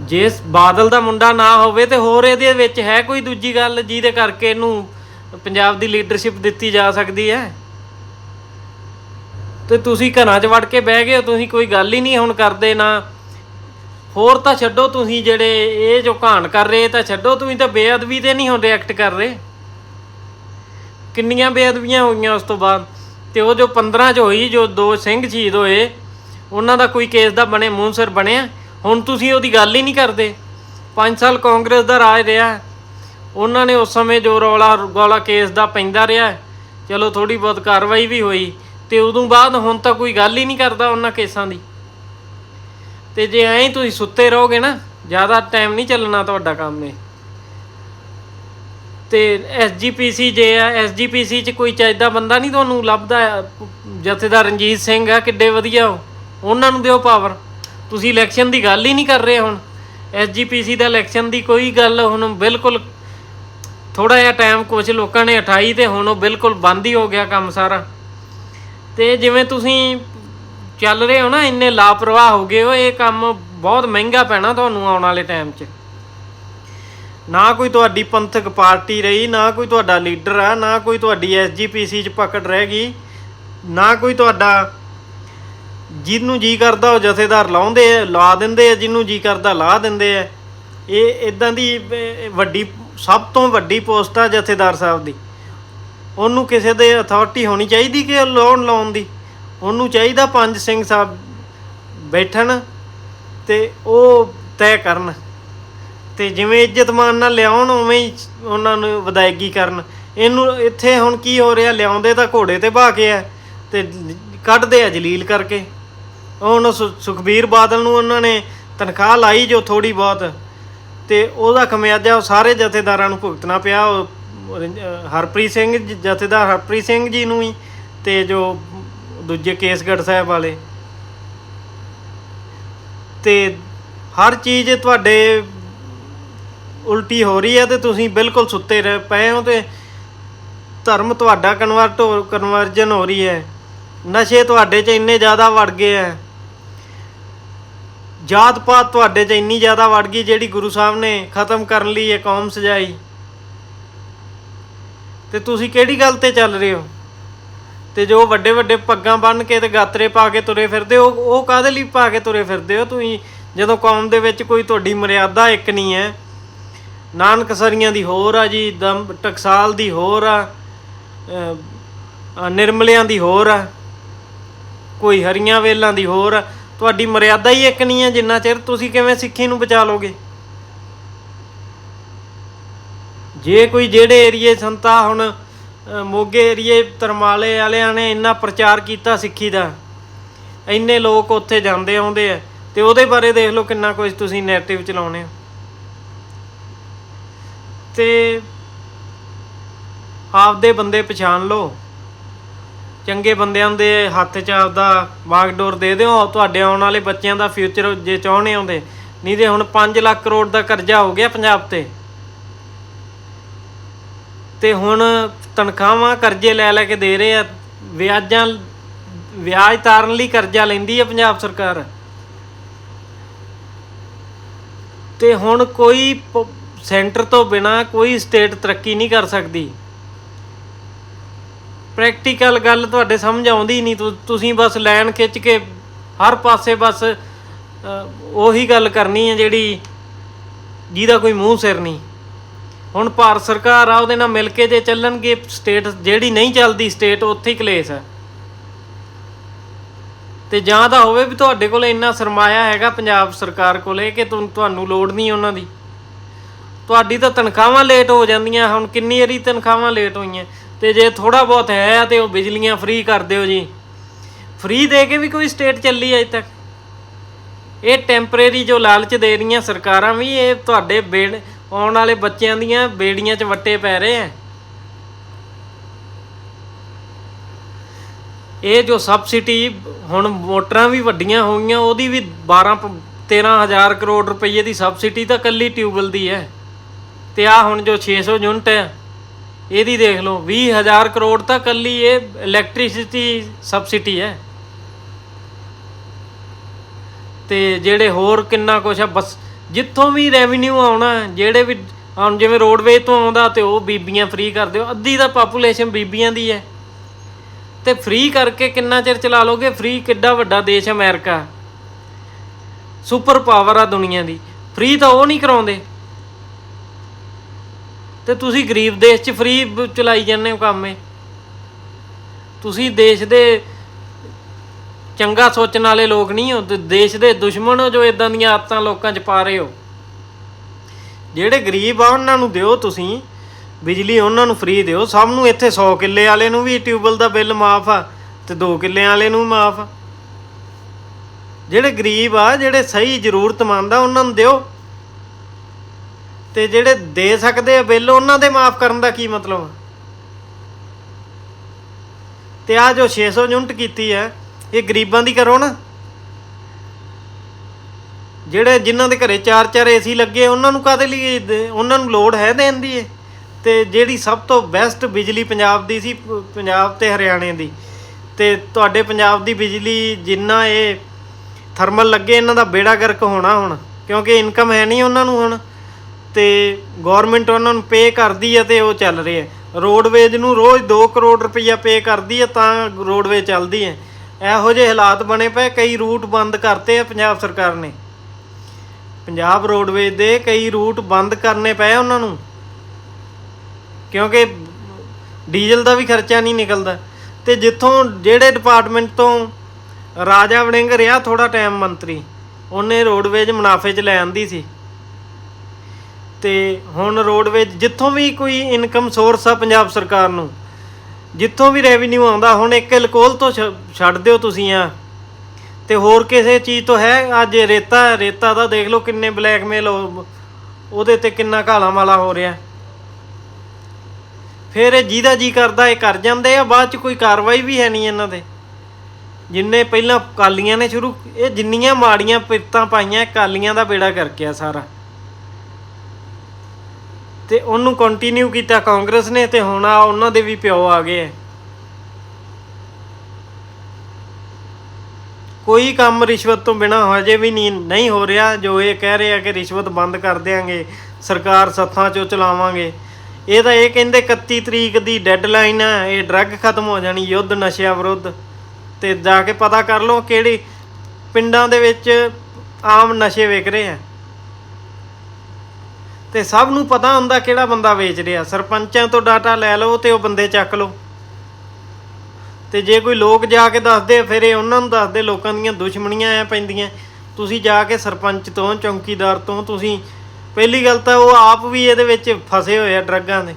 ਜੇ ਬਾਦਲ ਦਾ ਮੁੰਡਾ ਨਾ ਹੋਵੇ ਤੇ ਹੋਰ ਇਹਦੇ ਵਿੱਚ ਹੈ ਕੋਈ ਦੂਜੀ ਗੱਲ ਜਿਹਦੇ ਕਰਕੇ ਇਹਨੂੰ ਪੰਜਾਬ ਦੀ ਲੀਡਰਸ਼ਿਪ ਦਿੱਤੀ ਜਾ ਸਕਦੀ ਹੈ? ਤੇ ਤੁਸੀਂ ਘਰਾਂ 'ਚ ਵੜ ਕੇ ਬਹਿ ਗਏ ਹੋ, ਤੁਸੀਂ ਕੋਈ ਗੱਲ ਹੀ ਨਹੀਂ ਹੁਣ ਕਰਦੇ ਨਾ। ਹੋਰ ਤਾਂ ਛੱਡੋ ਤੁਸੀਂ ਜਿਹੜੇ ਇਹ ਜੋ ਘਾਣ ਕਰ ਰਹੇ ਤਾਂ ਛੱਡੋ, ਤੁਸੀਂ ਤਾਂ ਬੇਅਦਬੀ ਤੇ ਨਹੀਂ ਹੁਣ ਰਿਐਕਟ ਕਰ ਰਹੇ। ਕਿੰਨੀਆਂ ਬੇਅਦਬੀਆਂ ਹੋਈਆਂ ਉਸ ਤੋਂ ਬਾਅਦ। ਤੇ ਉਹ ਜੋ 15 ਚ ਹੋਈ, ਜੋ ਦੋ ਸਿੰਘ ਸ਼ਹੀਦ ਹੋਏ, ਉਹਨਾਂ ਦਾ ਕੋਈ ਕੇਸ ਦਾ ਬਣੇ ਮੂੰਹ ਸਿਰ ਬਣਿਆ। ਹੁਣ ਤੁਸੀਂ ਉਹਦੀ ਗੱਲ ਹੀ ਨਹੀਂ ਕਰਦੇ। 5 ਸਾਲ ਕਾਂਗਰਸ ਦਾ ਰਾਜ ਰਿਹਾ ਉਹਨਾਂ ਨੇ ਉਸ ਸਮੇਂ ਜੋ ਰੌਲਾ ਗੋਲਾ ਕੇਸ ਦਾ ਪੈਂਦਾ ਰਿਹਾ ਚਲੋ ਥੋੜੀ ਬਹੁਤ ਕਾਰਵਾਈ ਵੀ ਹੋਈ। ਤੇ ਉਦੋਂ ਬਾਅਦ ਹੁਣ ਤਾਂ ਕੋਈ ਗੱਲ ਹੀ ਨਹੀਂ ਕਰਦਾ ਉਹਨਾਂ ਕੇਸਾਂ ਦੀ। ਤੇ ਜੇ ਐਂ ਹੀ ਤੁਸੀਂ ਸੁੱਤੇ ਰਹੋਗੇ ਨਾ, ਜ਼ਿਆਦਾ ਟਾਈਮ ਨਹੀਂ ਚੱਲਣਾ ਤੁਹਾਡਾ ਕੰਮ ਇਹ। ਤੇ ਐਸਜੀਪੀਸੀ ਜੇ ਆ ਐਸਜੀਪੀਸੀ ਚ ਕੋਈ ਚਾਹੀਦਾ ਬੰਦਾ ਨਹੀਂ ਤੁਹਾਨੂੰ ਲੱਭਦਾ? ਜਥੇਦਾਰ ਰਣਜੀਤ ਸਿੰਘ ਆ, ਕਿੱਡੇ ਵਧੀਆ ਉਹ। ਉਹਨਾਂ ਨੂੰ ਦਿਓ ਪਾਵਰ ਤੁਸੀਂ ਇਲੈਕਸ਼ਨ ਦੀ ਗੱਲ ਹੀ ਨਹੀਂ ਕਰ ਰਹੇ ਹੁਣ। ਐਸਜੀਪੀਸੀ ਦਾ ਇਲੈਕਸ਼ਨ ਦੀ ਕੋਈ ਗੱਲ ਹੁਣ ਬਿਲਕੁਲ ਥੋੜਾ ਜਿਹਾ ਟਾਈਮ ਕੁਝ ਲੋਕਾਂ ਨੇ 28 ਤੇ ਹੁਣ ਉਹ ਬਿਲਕੁਲ ਬੰਦ ਹੀ ਹੋ ਗਿਆ ਕੰਮ ਸਾਰਾ। ਤੇ ਜਿਵੇਂ ਤੁਸੀਂ ਚੱਲ ਰਹੇ ਹੋ ਨਾ, ਇੰਨੇ ਲਾਪਰਵਾਹ ਹੋ ਗਏ ਹੋ, ਇਹ ਕੰਮ ਬਹੁਤ ਮਹਿੰਗਾ ਪੈਣਾ ਤੁਹਾਨੂੰ ਆਉਣ ਵਾਲੇ ਟਾਈਮ 'ਚ। ਨਾ ਕੋਈ ਤੁਹਾਡੀ ਪੰਥਕ ਪਾਰਟੀ ਰਹੀ, ਨਾ ਕੋਈ ਤੁਹਾਡਾ ਲੀਡਰ ਆ, ਨਾ ਕੋਈ ਤੁਹਾਡੀ ਐਸਜੀਪੀਸੀ 'ਚ ਪਕੜ ਰਹਿ ਗਈ, ਨਾ ਕੋਈ ਤੁਹਾਡਾ ਜਿਹਨੂੰ ਜੀ ਕਰਦਾ ਉਹ ਜਥੇਦਾਰ ਲਾਉਂਦੇ ਆ, ਲਾ ਦਿੰਦੇ ਆ, ਜਿਹਨੂੰ ਜੀ ਕਰਦਾ ਲਾ ਦਿੰਦੇ ਆ। ਇਹ ਇਦਾਂ ਦੀ ਵੱਡੀ, ਸਭ ਤੋਂ ਵੱਡੀ ਪੋਸਟ ਆ ਜਥੇਦਾਰ ਸਾਹਿਬ ਦੀ। ਉਹਨੂੰ ਕਿਸੇ ਦੇ ਅਥਾਰਟੀ ਹੋਣੀ ਚਾਹੀਦੀ ਕਿ ਲੋਨ ਲਾਉਣ ਦੀ? ਉਹਨੂੰ ਚਾਹੀਦਾ ਪੰਜ ਸਿੰਘ ਸਾਹਿਬ ਬੈਠਣ ਤੇ ਉਹ ਤੈਅ ਕਰਨ। ਤੇ ਜਿਵੇਂ ਇੱਜ਼ਤ ਮਾਨ ਨਾਲ ਲਿਆਉਣ, ਉਵੇਂ ਹੀ ਉਹਨਾਂ ਨੂੰ ਵਿਦਾਇਗੀ ਕਰਨ। ਇਹਨੂੰ ਇੱਥੇ ਹੁਣ ਕੀ ਹੋ ਰਿਹਾ? ਲਿਆਉਂਦੇ ਤਾਂ ਘੋੜੇ ਤੇ ਬਾ ਕੇ ਆ ਤੇ ਕੱਢਦੇ ਆ ਜਲੀਲ ਕਰਕੇ। ਹੁਣ ਸੁ- ਸੁਖਬੀਰ ਬਾਦਲ ਨੂੰ ਉਹਨਾਂ ਨੇ ਤਨਖਾਹ ਲਾਈ ਜੋ ਥੋੜੀ ਬਹੁਤ ਤੇ ਉਹਦਾ ਖਮਿਆਜਾ ਉਹ ਸਾਰੇ ਜਥੇਦਾਰਾਂ ਨੂੰ ਭੁਗਤਣਾ ਪਿਆ। ਉਹ ਹਰਪ੍ਰੀਤ ਸਿੰਘ ਜਥੇਦਾਰ ਹਰਪ੍ਰੀਤ ਸਿੰਘ ਜੀ ਨੂੰ ਹੀ ਤੇ ਜੋ ਦੂਜੇ ਕੇਸਗੜ੍ਹ ਸਾਹਿਬ ਵਾਲੇ। ਤੇ ਹਰ ਚੀਜ਼ ਤੁਹਾਡੇ ਉਲਟੀ ਹੋ ਰਹੀ ਹੈ ਤੇ ਤੁਸੀਂ ਬਿਲਕੁਲ ਸੁੱਤੇ ਰਹਿ ਪਏ ਹੋ ਤੇ ਧਰਮ ਤੁਹਾਡਾ ਕਨਵਰਟ ਹੋ ਕਨਵਰਜਨ ਹੋ ਰਹੀ ਹੈ। ਨਸ਼ੇ ਤੁਹਾਡੇ 'ਚ ਇੰਨੇ ਜ਼ਿਆਦਾ ਵੜ ਗਏ ਹੈ। ਜਾਤ ਪਾਤ ਤੁਹਾਡੇ 'ਚ ਇੰਨੀ ਜ਼ਿਆਦਾ ਵੜ ਗਈ ਜਿਹੜੀ ਗੁਰੂ ਸਾਹਿਬ ਨੇ ਖਤਮ ਕਰਨ ਲਈ ਇਹ ਕੌਮ ਸਜਾਈ। ਤੇ ਤੁਸੀਂ ਕਿਹੜੀ ਗੱਲ ਤੇ ਚੱਲ ਰਹੇ ਹੋ? ਤੇ ਜੋ ਵੱਡੇ ਵੱਡੇ ਪੱਗਾਂ ਬੰਨ ਕੇ ਤੇ ਗਾਤਰੇ ਪਾ ਕੇ ਤੁਰੇ ਫਿਰਦੇ ਹੋ ਉਹ ਕਾਹਦੇ ਲਈ ਪਾ ਕੇ ਤੁਰੇ ਫਿਰਦੇ ਹੋ ਤੁਸੀਂ? ਜਦੋਂ ਕੌਮ ਦੇ ਵਿੱਚ ਕੋਈ ਤੁਹਾਡੀ ਮਰਿਆਦਾ ਇੱਕ ਨਹੀਂ ਹੈ ਨਾਨਕ ਸਰੀਆਂ ਦੀ ਹੋਰ ਆ ਜੀ, ਦਮ ਟਕਸਾਲ ਦੀ ਹੋਰ ਆ ਨਿਰਮਲਿਆਂ ਦੀ ਹੋਰ ਆ, ਕੋਈ ਹਰੀਆਂ ਵੇਲਾਂ ਦੀ ਹੋਰ ਆ। ਤੁਹਾਡੀ ਮਰਿਆਦਾ ਹੀ ਇੱਕ ਨਹੀਂ ਹੈ ਜਿੰਨਾ ਚਿਰ ਤੁਸੀਂ ਕਿਵੇਂ ਸਿੱਖੀ ਨੂੰ ਬਚਾ ਲੋਗੇ। ਜੇ ਕੋਈ ਜਿਹੜੇ ਏਰੀਏ ਸੰਤਾ ਹੁਣ ਮੋਗੇ ਏਰੀਏ, ਤਰਮਾਲੇ ਵਾਲਿਆਂ ਨੇ ਇੰਨਾ ਪ੍ਰਚਾਰ ਕੀਤਾ ਸਿੱਖੀ ਦਾ, ਇੰਨੇ ਲੋਕ ਉੱਥੇ ਜਾਂਦੇ ਆਉਂਦੇ ਆ, ਤੇ ਉਹਦੇ ਬਾਰੇ ਦੇਖ ਲਓ ਕਿੰਨਾ ਕੁਝ ਤੁਸੀਂ ਨੈਰੇਟਿਵ ਚਲਾਉਣੇ ਹੋ। ਤੇ ਆਪਦੇ ਬੰਦੇ ਪਛਾਣ ਲਓ। ਚੰਗੇ ਬੰਦਿਆਂ ਦੇ ਹੱਥ 'ਚ ਆਪਦਾ ਬਾਗਡੋਰ ਦੇ ਦਿਓ, ਤੁਹਾਡੇ ਆਉਣ ਵਾਲੇ ਬੱਚਿਆਂ ਦਾ ਫਿਊਚਰ ਜੇ ਚਾਹੁੰਦੇ ਆਉਂਦੇ ਨਹੀਂ ਤੇ ਹੁਣ 5 ਲੱਖ ਕਰੋੜ ਦਾ ਕਰਜ਼ਾ ਹੋ ਗਿਆ ਪੰਜਾਬ ਤੇ। ਤੇ ਹੁਣ ਤਨਖਾਹਾਂ ਕਰਜ਼ੇ ਲੈ ਲੈ ਕੇ ਦੇ ਰਹੇ ਆ। ਵਿਆਜਾਂ, ਵਿਆਜ ਤਾਰਨ ਲਈ ਕਰਜ਼ਾ ਲੈਂਦੀ ਹੈ ਪੰਜਾਬ ਸਰਕਾਰ। ਤੇ ਹੁਣ ਕੋਈ ਸੈਂਟਰ ਤੋਂ ਬਿਨਾ ਕੋਈ ਸਟੇਟ ਤਰੱਕੀ ਨਹੀਂ ਕਰ ਸਕਦੀ। ਪ੍ਰੈਕਟੀਕਲ ਗੱਲ ਤੁਹਾਡੇ ਸਮਝ ਆਉਂਦੀ ਨਹੀਂ। ਤੁਸੀਂ ਬਸ ਲਾਈਨ ਖਿੱਚ ਕੇ ਹਰ ਪਾਸੇ ਬਸ ਉਹੀ ਗੱਲ ਕਰਨੀ ਹੈ ਜਿਹੜੀ ਜਿਹਦਾ ਕੋਈ ਮੂੰਹ ਸਿਰ ਨਹੀਂ। ਹੁਣ ਭਾਰਤ ਸਰਕਾਰ ਆ, ਉਹਦੇ ਨਾਲ ਮਿਲ ਕੇ ਜੇ ਚੱਲਣਗੇ ਸਟੇਟ, ਜਿਹੜੀ ਨਹੀਂ ਚੱਲਦੀ ਸਟੇਟ, ਉੱਥੇ ਹੀ ਕਲੇਸ਼ ਹੈ। ਤੇ ਜਾਂ ਤਾਂ ਹੋਵੇ ਵੀ ਤੁਹਾਡੇ ਕੋਲ ਇੰਨਾ ਸਰਮਾਇਆ ਹੈਗਾ ਪੰਜਾਬ ਸਰਕਾਰ ਕੋਲੇ ਕਿ ਤੁਹਾਨੂੰ ਲੋੜ ਨਹੀਂ ਉਹਨਾਂ ਦੀ। ਤੁਹਾਡੀ ਤਾਂ ਤਨਖਾਹਾਂ ਲੇਟ ਹੋ ਜਾਂਦੀਆਂ, ਹੁਣ ਕਿੰਨੀ ਵਾਰੀ ਤਨਖਾਹਾਂ ਲੇਟ ਹੋਈਆਂ? ਤੇ ਜੇ ਥੋੜਾ ਬਹੁਤ ਹੈ ਤੇ ਉਹ ਬਿਜਲੀਆਂ ਫ੍ਰੀ ਕਰ ਦਿਓ ਜੀ। ਫ੍ਰੀ ਦੇ ਕੇ ਵੀ ਕੋਈ ਸਟੇਟ ਚੱਲੀ ਅਜੇ ਤੱਕ? ਇਹ ਟੈਂਪਰੇਰੀ ਜੋ ਲਾਲਚ ਦੇ ਰਹੀਆਂ ਸਰਕਾਰਾਂ ਵੀ, ਇਹ ਤੁਹਾਡੇ ਬੇੜ ਆਉਣ ਵਾਲੇ ਬੱਚਿਆਂ ਦੀਆਂ ਬੇੜੀਆਂ 'ਚ ਵੱਟੇ ਪੈ ਰਹੇ ਆ। ਇਹ ਜੋ ਸਬਸਿਡੀ ਹੁਣ ਮੋਟਰਾਂ ਵੀ ਵੱਡੀਆਂ ਹੋ ਗਈਆਂ ਉਹਦੀ ਵੀ 12 ਪ- 13000 ਕਰੋੜ ਰੁਪਏ ਦੀ ਸਬਸਿਡੀ ਤਾਂ ਕੱਲੀ ਟਿਊਬਲ ਦੀ ਹੈ। ਤੇ ਆ ਹੁਣ ਜੋ 600 ਯੂਨਿਟ ਹੈ, ਇਹਦੀ ਦੇਖ ਲਓ 20000 ਕਰੋੜ ਤਾਂ ਕੱਲੀ ਇਹ ਇਲੈਕਟ੍ਰਿਸਿਟੀ ਸਬਸਿਡੀ ਹੈ। ਤੇ ਜਿਹੜੇ ਹੋਰ ਕਿੰਨਾ ਕੁਛ ਆ ਬਸ ਜਿੱਥੋਂ ਵੀ ਰੈਵਨਿਊ ਆਉਣਾ ਜਿਹੜੇ ਵੀ ਹੁਣ ਜਿਵੇਂ ਰੋਡਵੇ ਤੋਂ ਆਉਂਦਾ ਤੇ ਉਹ ਬੀਬੀਆਂ ਫ੍ਰੀ ਕਰ ਦਿਓ ਅੱਧੀ ਤਾਂ ਪਾਪੂਲੇਸ਼ਨ ਬੀਬੀਆਂ ਦੀ ਹੈ। ਤੇ ਫ੍ਰੀ ਕਰਕੇ ਕਿੰਨਾ ਚਿਰ ਚਲਾ ਲੋਗੇ? ਫ੍ਰੀ ਕਿੱਡਾ ਵੱਡਾ ਦੇਸ਼ ਹੈ ਅਮਰੀਕਾ। ਸੁਪਰ ਪਾਵਰ ਆ ਦੁਨੀਆ ਦੀ। ਫ੍ਰੀ ਤਾਂ ਉਹ ਨਹੀਂ ਕਰਾਉਂਦੇ। ਤੇ ਤੁਸੀਂ ਗਰੀਬ ਦੇਸ਼ 'ਚ ਫ੍ਰੀ ਚਲਾਈ ਜਾਂਦੇ ਹੋ ਕੰਮ ਇਹ। ਤੁਸੀਂ ਦੇਸ਼ ਦੇ ਚੰਗਾ ਸੋਚਣ ਵਾਲੇ ਲੋਕ ਨਹੀਂ ਹੋ, ਤੇ ਦੇਸ਼ ਦੇ ਦੁਸ਼ਮਣ ਹੋ ਜੋ ਇਦਾਂ ਦੀਆਂ ਆਦਤਾਂ ਲੋਕਾਂ 'ਚ ਪਾ ਰਹੇ ਹੋ। ਜਿਹੜੇ ਗਰੀਬ ਆ, ਉਹਨਾਂ ਨੂੰ ਦਿਓ ਤੁਸੀਂ, ਬਿਜਲੀ ਉਹਨਾਂ ਨੂੰ ਫ੍ਰੀ ਦਿਓ, ਸਭ ਨੂੰ ਇੱਥੇ 100 ਕਿੱਲੇ ਵਾਲੇ ਨੂੰ ਵੀ ਟਿਊਬਲ ਦਾ ਬਿੱਲ ਮਾਫ ਆ, ਤੇ 2 ਕਿੱਲੇ ਵਾਲੇ ਨੂੰ ਮਾਫ ਆ। ਜਿਹੜੇ ਗਰੀਬ ਆ, ਜਿਹੜੇ ਸਹੀ ਜ਼ਰੂਰਤਮੰਦ ਆ, ਉਹਨਾਂ ਨੂੰ ਦਿਓ। ਤੇ ਜਿਹੜੇ ਦੇ ਸਕਦੇ ਆ ਬਿੱਲ, ਉਹਨਾਂ ਦੇ ਮਾਫ ਕਰਨ ਦਾ ਕੀ ਮਤਲਬ? ਆ? ਤੇ ਆ ਜੋ 600 ਯੂਨਿਟ ਕੀਤੀ ਹੈ, ਇਹ ਗਰੀਬਾਂ ਦੀ ਕਰੋ ਨਾ। ਜਿਹੜੇ ਜਿਨ੍ਹਾਂ ਦੇ ਘਰੇ ਚਾਰ ਚਾਰ ਏਸੀ ਲੱਗੇ, ਉਹਨਾਂ ਨੂੰ ਕਾਦੇ ਲਈ ਦੇ- ਉਹਨਾਂ ਨੂੰ ਲੋੜ ਹੈ ਦੇਣ ਦੀ ਤੇ ਜਿਹੜੀ ਸਭ ਤੋਂ ਬੈਸਟ ਬਿਜਲੀ ਪੰਜਾਬ ਦੀ ਸੀ ਪੰਜਾਬ ਤੇ ਹਰਿਆਣੇ ਦੀ। ਤੇ ਤੁਹਾਡੇ ਪੰਜਾਬ ਦੀ ਬਿਜਲੀ ਜਿੰਨਾ ਇਹ ਥਰਮਲ ਲੱਗੇ, ਇਹਨਾਂ ਦਾ ਬੇੜਾ ਗਰਕ ਹੋਣਾ ਹੁਣ, ਕਿਉਂਕਿ ਇਨਕਮ ਹੈ ਨਹੀਂ ਉਹਨਾਂ ਨੂੰ ਹੁਣ। ਤੇ ਗਵਰਨਮੈਂਟ ਉਹਨਾਂ ਨੂੰ ਪੇ ਕਰਦੀ ਹੈ ਤੇ ਉਹ ਚੱਲ ਰਿਹਾ ਹੈ ਰੋਡਵੇਜ ਨੂੰ ਰੋਜ਼ 2 ਕਰੋੜ ਰੁਪਈਆ ਪੇ ਕਰਦੀ ਹੈ ਤਾਂ ਰੋਡਵੇ ਚੱਲਦੀ ਹੈ ਇਹੋ ਜਿਹੇ ਹਾਲਾਤ ਬਣੇ ਪਏ, ਕਈ ਰੂਟ ਬੰਦ ਕਰਤੇ ਆ ਪੰਜਾਬ ਸਰਕਾਰ ਨੇ। ਪੰਜਾਬ ਰੋਡਵੇਜ ਦੇ ਕਈ ਰੂਟ ਬੰਦ ਕਰਨੇ ਪਏ ਉਹਨਾਂ ਨੂੰ। ਕਿਉਂਕਿ ਡੀਜ਼ਲ ਦਾ ਵੀ ਖਰਚਾ ਨਹੀਂ ਨਿਕਲਦਾ। ਤੇ ਜਿੱਥੋਂ ਜਿਹੜੇ ਡਿਪਾਰਟਮੈਂਟ ਤੋਂ ਰਾਜਾ ਵੜਿੰਗ ਰਿਹਾ ਥੋੜਾ ਟਾਈਮ ਮੰਤਰੀ, ਉਹਨੇ ਰੋਡਵੇਜ ਮੁਨਾਫੇ 'ਚ ਲੈ ਆਂਦੀ ਸੀ। ਤੇ ਹੁਣ ਰੋਡਵੇਜ ਜਿੱਥੋਂ ਵੀ ਕੋਈ ਇਨਕਮ ਸੋਰਸ ਆ ਪੰਜਾਬ ਸਰਕਾਰ ਨੂੰ, ਜਿੱਥੋਂ ਵੀ ਰੈਵਨਿਊ ਆਉਂਦਾ, ਹੁਣ ਇੱਕ ਲਕੋਲ ਤੋਂ ਛ- ਛੱਡ ਦਿਓ ਤੁਸੀਂ ਆ। ਤੇ ਹੋਰ ਕਿਸੇ ਚੀਜ਼ ਤੋਂ ਹੈ? ਅੱਜ ਰੇਤਾ ਰੇਤਾ ਦਾ ਦੇਖ ਲਓ ਕਿੰਨੇ ਬਲੈਕਮੇਲ ਉਹਦੇ ਤੇ ਕਿੰਨਾ ਘਾਲਾ ਮਾਲਾ ਹੋ ਰਿਹਾ। ਫਿਰ ਇਹ ਜਿਹਦਾ ਜੀ ਕਰਦਾ, ਇਹ ਕਰ ਜਾਂਦੇ ਆ, ਬਾਅਦ ਚ ਕੋਈ ਕਾਰਵਾਈ ਵੀ ਹੈ ਨਹੀਂ ਇਹਨਾਂ ਤੇ ਜਿੰਨੇ ਪਹਿਲਾਂ ਕਾਲੀਆਂ ਨੇ ਸ਼ੁਰੂ, ਇਹ ਜਿੰਨੀਆਂ ਮਾੜੀਆਂ ਪਿਰਤਾਂ ਪਾਈਆਂ, ਕਾਲੀਆਂ ਦਾ ਬੇੜਾ ਕਰਕੇ ਆ ਸਾਰਾ। ਤੇ ਉਹਨੂੰ ਕੰਟੀਨਿਊ ਕੀਤਾ ਕਾਂਗਰਸ ਨੇ ਤੇ ਹੁਣ ਆ ਉਹਨਾਂ ਦੇ ਵੀ ਪਿਓ ਆ ਗਏ ਆ। ਕੋਈ ਕੰਮ ਰਿਸ਼ਵਤ ਤੋਂ ਬਿਨਾ ਹਜੇ ਵੀ ਨਹੀਂ ਨਹੀਂ ਹੋ ਰਿਹਾ, ਜੋ ਇਹ ਕਹਿ ਰਹੇ ਆ ਕਿ ਰਿਸ਼ਵਤ ਬੰਦ ਕਰ ਦੇਾਂਗੇ ਸਰਕਾਰ ਸੱਥਾਂ ਚੋਂ ਚਲਾਵਾਂਗੇ। ਇਹ ਤਾਂ ਇਹ ਕਹਿੰਦੇ 31 ਤਰੀਕ ਦੀ ਡੈਡਲਾਈਨ ਹੈ ਇਹ ਡਰੱਗ ਖਤਮ ਹੋ ਜਾਣੀ, ਯੁੱਧ ਨਸ਼ਿਆਂ ਵਿਰੁੱਧ। ਤੇ ਜਾ ਕੇ ਪਤਾ ਕਰ ਲਓ ਕਿਹੜੀ ਪਿੰਡਾਂ ਦੇ ਵਿੱਚ ਆਮ ਨਸ਼ੇ ਵਿਕ ਰਹੇ ਆ। ਤੇ ਸਭ ਨੂੰ ਪਤਾ ਹੁੰਦਾ ਕਿਹੜਾ ਬੰਦਾ ਵੇਚ ਰਿਹਾ। ਸਰਪੰਚਾਂ ਤੋਂ ਡਾਟਾ ਲੈ ਲਓ ਤੇ ਉਹ ਬੰਦੇ ਚੱਕ ਲਓ। ਤੇ ਜੇ ਕੋਈ ਲੋਕ ਜਾ ਕੇ ਦੱਸਦੇ, ਫਿਰ ਇਹ ਉਹਨਾਂ ਨੂੰ ਦੱਸਦੇ, ਲੋਕਾਂ ਦੀਆਂ ਦੁਸ਼ਮਣੀਆਂ ਆ ਪੈਂਦੀਆਂ। ਤੁਸੀਂ ਜਾ ਕੇ ਸਰਪੰਚ ਤੋਂ, ਚੌਂਕੀਦਾਰ ਤੋਂ, ਤੁਸੀਂ ਪਹਿਲੀ ਗੱਲ ਤਾਂ ਉਹ ਆਪ ਵੀ ਇਹਦੇ ਵਿੱਚ ਫਸੇ ਹੋਏ ਆ ਡਰੱਗਾਂ ਦੇ।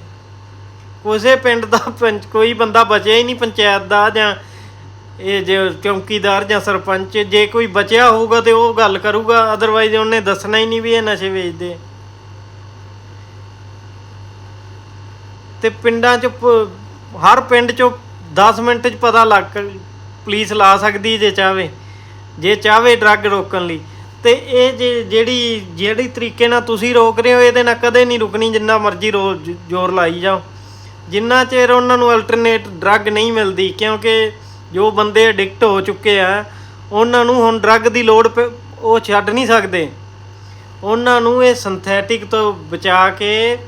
ਕਿਸੇ ਪਿੰਡ ਦਾ ਪੰਚ, ਕੋਈ ਬੰਦਾ ਬਚਿਆ ਹੀ ਨਹੀਂ ਪੰਚਾਇਤ ਦਾ ਜਾਂ ਇਹ ਜੇ ਚੌਂਕੀਦਾਰ ਜਾਂ ਸਰਪੰਚ, ਜੇ ਕੋਈ ਬਚਿਆ ਹੋਊਗਾ ਤੇ ਉਹ ਗੱਲ ਕਰੂਗਾ ਅਦਰਵਾਈਜ਼ ਉਹਨੇ ਦੱਸਣਾ ਹੀ ਨਹੀਂ ਵੀ ਇਹ ਨਸ਼ੇ ਵੇਚਦੇ ਆ। ਤੇ ਪਿੰਡਾਂ 'ਚ ਪ- ਹਰ ਪਿੰਡ 'ਚੋਂ 10 ਮਿੰਟ 'ਚ ਪਤਾ ਲੱਗ ਪੁਲਿਸ ਲਾ ਸਕਦੀ ਜੇ ਚਾਹਵੇ ਜੇ ਚਾਹਵੇ ਡਰੱਗ ਰੋਕਣ ਲਈ। ਤੇ ਇਹ ਜੇ, ਜਿਹੜੀ ਜਿਹੜੀ ਤਰੀਕੇ ਨਾਲ ਤੁਸੀਂ ਰੋਕ ਰਹੇ ਹੋ, ਇਹਦੇ ਨਾਲ ਕਦੇ ਨਹੀਂ ਰੁਕਣੀ, ਜਿੰਨਾ ਮਰਜ਼ੀ ਰੋ ਜ਼ੋਰ ਲਾਈ ਜਾਓ। ਜਿੰਨਾ ਚਿਰ ਉਹਨਾਂ ਨੂੰ ਅਲਟਰਨੇਟ ਡਰੱਗ ਨਹੀਂ ਮਿਲਦੀ, ਕਿਉਂਕਿ ਜੋ ਬੰਦੇ ਐਡਿਕਟ ਹੋ ਚੁੱਕੇ ਆ, ਉਹਨਾਂ ਨੂੰ ਹੁਣ ਡਰੱਗ ਦੀ ਲੋੜ ਪ- ਉਹ ਛੱਡ ਨਹੀਂ ਸਕਦੇ। ਉਹਨਾਂ ਨੂੰ ਇਹ ਸਿੰਥੈਟਿਕ ਤੋਂ ਬਚਾ ਕੇ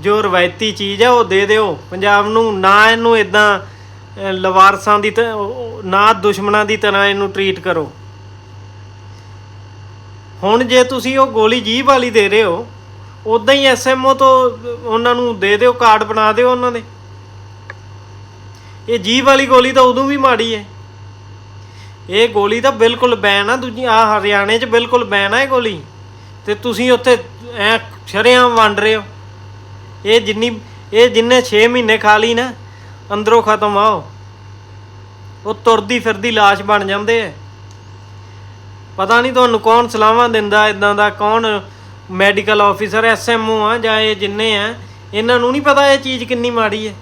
ਜੋ ਰਵਾਇਤੀ ਚੀਜ਼ ਹੈ ਉਹ ਦੇ ਦਿਓ। ਪੰਜਾਬ ਨੂੰ ਨਾ ਇਹਨੂੰ ਇਦਾਂ ਲਵਾਰਸਾਂ ਦੀ ਤ- ਨਾ ਦੁਸ਼ਮਣਾਂ ਦੀ ਤਰ੍ਹਾਂ ਇਹਨੂੰ ਟਰੀਟ ਕਰੋ। ਹੁਣ ਜੇ ਤੁਸੀਂ ਉਹ ਗੋਲੀ ਜੀਭ ਵਾਲੀ ਦੇ ਰਹੇ ਹੋ ਉਦਾਂ ਹੀ ਐਸਐਮਓ ਤੋਂ ਉਹਨਾਂ ਨੂੰ ਦੇ ਦਿਓ, ਕਾਰਡ ਬਣਾ ਦਿਓ ਉਹਨਾਂ ਦੇ। ਇਹ ਜੀਭ ਵਾਲੀ ਗੋਲੀ ਤਾਂ ਉਦੋਂ ਵੀ ਮਾੜੀ ਹੈ। ਇਹ ਗੋਲੀ ਤਾਂ ਬਿਲਕੁਲ ਬੈਨ ਆ, ਦੂਜੀ ਆ ਹਰਿਆਣੇ 'ਚ ਬਿਲਕੁਲ ਬੈਨ ਆ ਇਹ ਗੋਲੀ। ਤੇ ਤੁਸੀਂ ਉੱਥੇ ਐ ਸ਼ਰੇਆਮ ਵੰਡ ਰਹੇ ਹੋ। ਇਹ ਜਿੰਨੀ ਇਹ ਜਿੰਨੇ 6 ਮਹੀਨੇ ਖਾ ਲਈ ਨਾ, ਅੰਦਰੋਂ ਖਤਮ ਆ ਉਹ। ਤੁਰਦੀ ਫਿਰਦੀ ਲਾਸ਼ ਬਣ ਜਾਂਦੇ ਐ ਪਤਾ ਨਹੀਂ ਤੁਹਾਨੂੰ ਕੌਣ ਸਲਾਹਾਂ ਦਿੰਦਾ ਇਦਾਂ ਦਾ ਕੌਣ ਮੈਡੀਕਲ ਆਫੀਸਰ ਐਸਐਮਓ ਆ ਜਾਂ ਇਹ ਜਿੰਨੇ ਆ, ਇਹਨਾਂ ਨੂੰ ਨਹੀਂ ਪਤਾ ਇਹ ਚੀਜ਼ ਕਿੰਨੀ ਮਾੜੀ ਹੈ